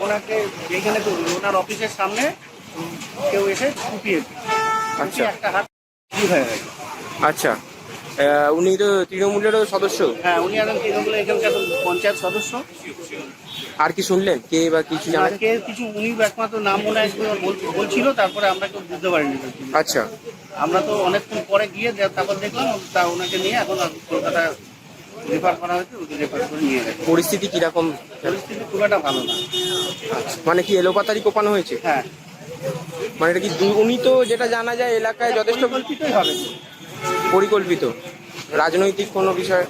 ওনাকে এইখানে তো ওনার অফিসের সামনে কেউ এসে কুপিয়ে আচ্ছা। একটা হাত হয়ে গেছে আচ্ছা। উনি তো তৃণমূলেরও সদস্য? হ্যাঁ উনি এখন তৃণমূলে এখানকার পঞ্চায়েত সদস্য। আর কি শুনলেন? কে বা কিছু কে কিছু উনি একমাত্র নাম মনে হয় বল- বলছিল তারপরে আমরা কেউ বুঝতে পারিনি। আচ্ছা। আমরা তো অনেকক্ষণ পরে গিয়ে তারপর দেখলাম তা ওনাকে নিয়ে এখন কলকাতা রেফার করা হয়েছে ওকে রেফার করে নিয়ে গেছে। পরিস্থিতি কীরকম? পরিস্থিতি খুব একটা ভালো না। মানে কি এলোপাতারি কোপানো হয়েছে? হ্যাঁ। মানে এটা কি উনি তো যেটা জানা যায় এলাকায় যথেষ্ট পরিকল্পিতই হবে। পরিকল্পিত। রাজনৈতিক কোনো বিষয়?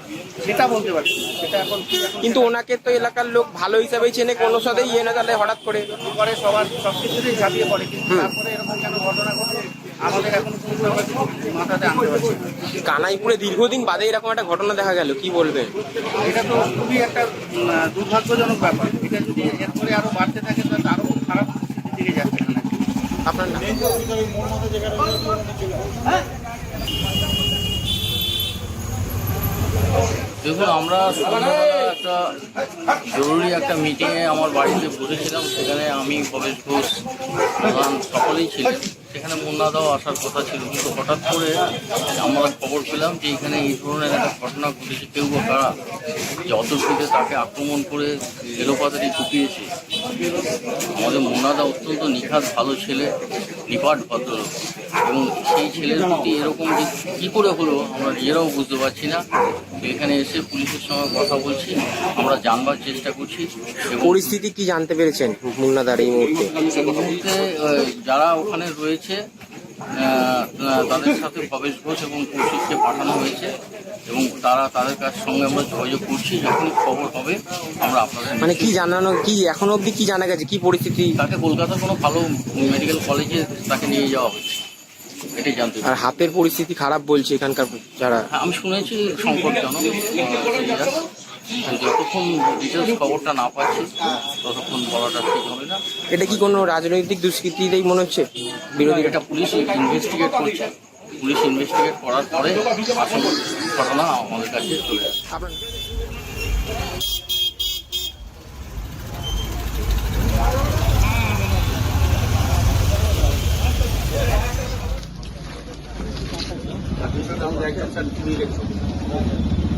সেটা বলতে পারছি সেটা এখন কিন্তু ওনাকে তো এলাকার লোক ভালো হিসাবেই চেনে কোনো সাথে ইয়ে না তাহলে হঠাৎ করে। পরে সবার সব কিছুতেই ঝাঁপিয়ে পড়ে কিন্তু তারপরে এরকম কেন ঘটনা ঘটে আমাদের এখন কিন্তু আমরা মাথাতে আনতে পারছি কানাইপুরে দীর্ঘদিন বাদে এরকম একটা ঘটনা দেখা গেল কি বলবে? এটা তো খুবই একটা দুর্ভাগ্যজনক ব্যাপার। এটা যদি এরপরে আরও বাড়তে থাকে তাহলে আরও খারাপ দিকে যাচ্ছে আপনার নাম? দেখুন আমরা একটা জরুরি একটা মিটিংয়ে আমার বাড়িতে বসেছিলাম, সেখানে আমি প্রবেশ ঘোষ প্রধান সকলেই ছিলেন। সেখানে মুন্নাদাও আসার কথা ছিল। কিন্তু হঠাৎ করে আমরা খবর পেলাম যে এখানে এই ধরনের একটা ঘটনা ঘটেছে, কেউ বা কারা। যে অতর্কিতে তাকে আক্রমণ করে এলোপাতারি কুপিয়েছে। আমাদের মুন্নাদা অত্যন্ত নিখাত ভালো ছেলে নিপাট ভদ্রলোক। এবং সেই ছেলের প্রতি এরকম যে কী করে হলো আমরা নিজেরাও বুঝতে পারছি না। এখানে এসে পুলিশের সঙ্গে কথা বলছি আমরা জানবার চেষ্টা করছি পরিস্থিতি কি জানতে পেরেছেন মুন্নাদার এই মুহূর্তে? যারা ওখানে রয়েছে তাদের সাথে ভবেশ ঘোষ এবং কৌশিককে পাঠানো হয়েছে এবং তারা তাদের কাছ সঙ্গে আমরা যোগাযোগ করছি যখন খবর হবে আমরা আপনাদের মানে কি জানানো কি এখনও অবধি কি জানা গেছে? কি পরিস্থিতি? তাকে কলকাতার কোনো ভালো মেডিকেল কলেজে তাকে নিয়ে যাওয়া হচ্ছে এটাই জানতে আর হাতের পরিস্থিতি খারাপ বলছে এখানকার যারা। হ্যাঁ আমি শুনেছি সংকটজনক। যতক্ষণ ডিটেলস খবরটা না পাচ্ছি ততক্ষণ বলাটা এটা কি কোনো রাজনৈতিক দুষ্কৃতিতেই মনে হচ্ছে? বিরোধী এটা পুলিশ ইনভেস্টিগেট করছে। পুলিশ ইনভেস্টিগেট করার পরে ঘটনা আমাদের কাছে চলে আসে।